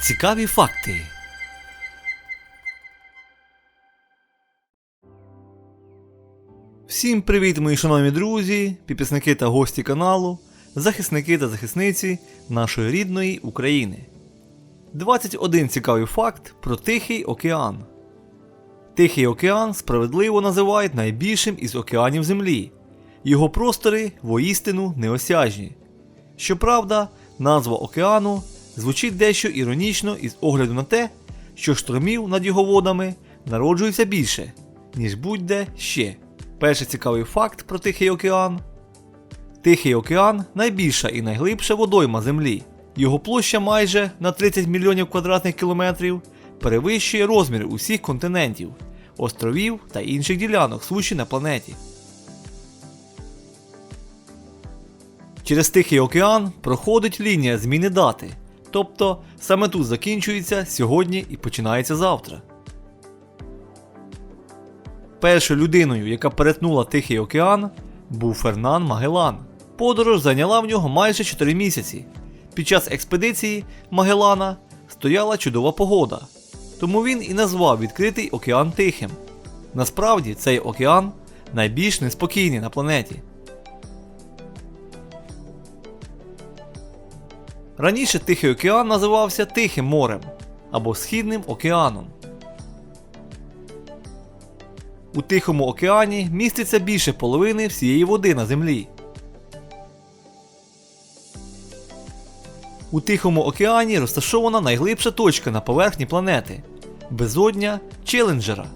Цікаві факти. Всім привіт, мої шановні друзі, підписники та гості каналу, захисники та захисниці нашої рідної України. 21 цікавий факт про Тихий океан. Тихий океан справедливо називають найбільшим із океанів Землі. Його простори воістину неосяжні. Щоправда, назва океану звучить дещо іронічно із огляду на те, що штормів над його водами народжується більше, ніж будь-де ще. Перший цікавий факт про Тихий океан. Тихий океан найбільша і найглибша водойма Землі. Його площа майже на 30 мільйонів квадратних кілометрів перевищує розміри усіх континентів, островів та інших ділянок суші на планеті. Через Тихий океан проходить лінія зміни дати, тобто саме тут закінчується сьогодні і починається завтра. Першою людиною, яка перетнула Тихий океан, був Фернан Магеллан. Подорож зайняла в нього майже 4 місяці. Під час експедиції Магеллана стояла чудова погода, тому він і назвав відкритий океан Тихим. Насправді цей океан найбільш неспокійний на планеті. Раніше Тихий океан називався Тихим морем або Східним океаном. У Тихому океані міститься більше половини всієї води на землі. У Тихому океані розташована найглибша точка на поверхні планети безодня Челенджера.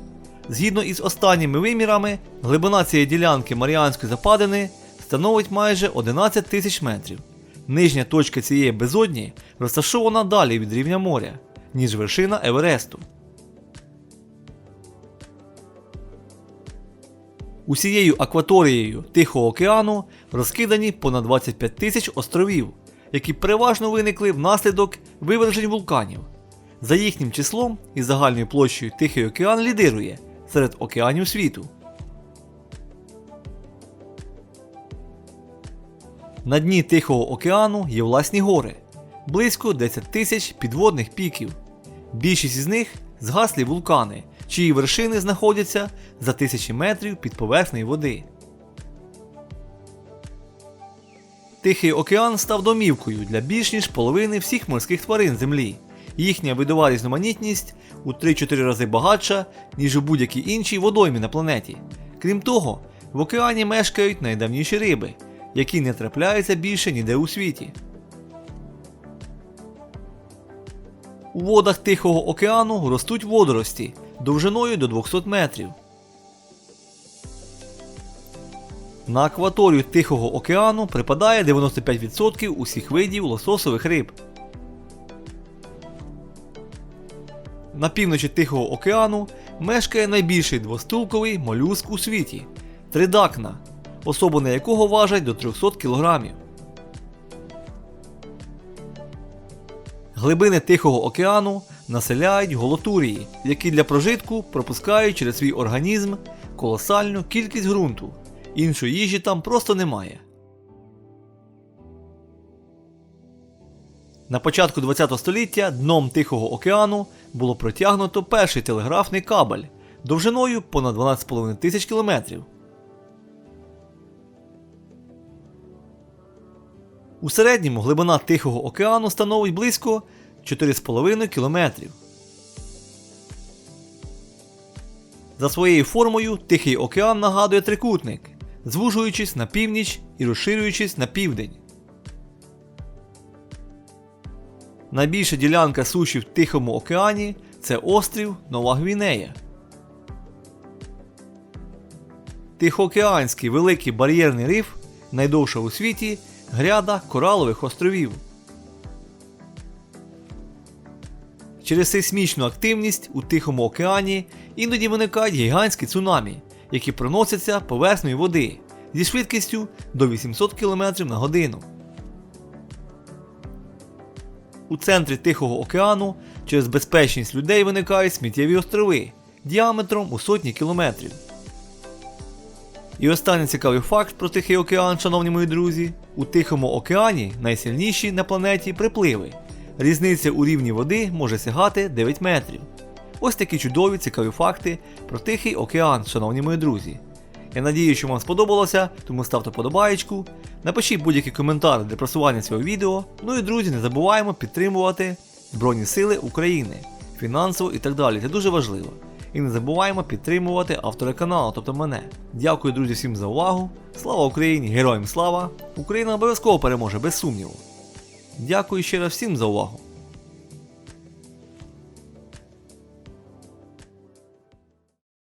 Згідно із останніми вимірами, глибина цієї ділянки Маріанської западини становить майже 11 тисяч метрів. Нижня точка цієї безодні розташована далі від рівня моря, ніж вершина Евересту. Усією акваторією Тихого океану розкидані понад 25 тисяч островів, які переважно виникли внаслідок вивержень вулканів. За їхнім числом і загальною площею Тихий океан лідирує серед океанів світу. На дні Тихого океану є власні гори, близько 10 тисяч підводних піків. Більшість із них згаслі вулкани, чиї вершини знаходяться за тисячі метрів під поверхнею води. Тихий океан став домівкою для більш ніж половини всіх морських тварин Землі. Їхня видова різноманітність у 3-4 рази багатша, ніж у будь-якій іншій водоймі на планеті. Крім того, в океані мешкають найдавніші риби, які не трапляються більше ніде у світі. У водах Тихого океану ростуть водорості довжиною до 200 метрів. На акваторію Тихого океану припадає 95% усіх видів лососових риб. На півночі Тихого океану мешкає найбільший двостулковий молюск у світі тридакна, особини якого важать до 300 кг. Глибини Тихого океану населяють голотурії, які для прожитку пропускають через свій організм колосальну кількість ґрунту. Іншої їжі там просто немає. На початку ХХ століття дном Тихого океану було протягнуто перший телеграфний кабель довжиною понад 12,5 тисяч кілометрів. У середньому глибина Тихого океану становить близько 4,5 кілометрів. За своєю формою Тихий океан нагадує трикутник, звужуючись на північ і розширюючись на південь. Найбільша ділянка суші в Тихому океані це острів Нова Гвінея. Тихоокеанський великий бар'єрний риф найдовша у світі гряда коралових островів. Через сейсмічну активність у Тихому океані іноді виникають гігантські цунамі, які проносяться поверхнею води зі швидкістю до 800 км на годину. У центрі Тихого океану через безпечність людей виникають сміттєві острови діаметром у сотні кілометрів. І останній цікавий факт про Тихий океан, шановні мої друзі, у Тихому океані найсильніші на планеті припливи. Різниця у рівні води може сягати 9 метрів. Ось такі чудові цікаві факти про Тихий океан, шановні мої друзі. Я надію, що вам сподобалося, тому ставте подобаєчку, напишіть будь-який коментар для просування цього відео. Ну і друзі, не забуваємо підтримувати Збройні Сили України, фінансово і так далі. Це дуже важливо. І не забуваємо підтримувати автора каналу, тобто мене. Дякую, друзі, всім за увагу. Слава Україні! Героям слава! Україна обов'язково переможе, без сумніву. Дякую ще раз всім за увагу.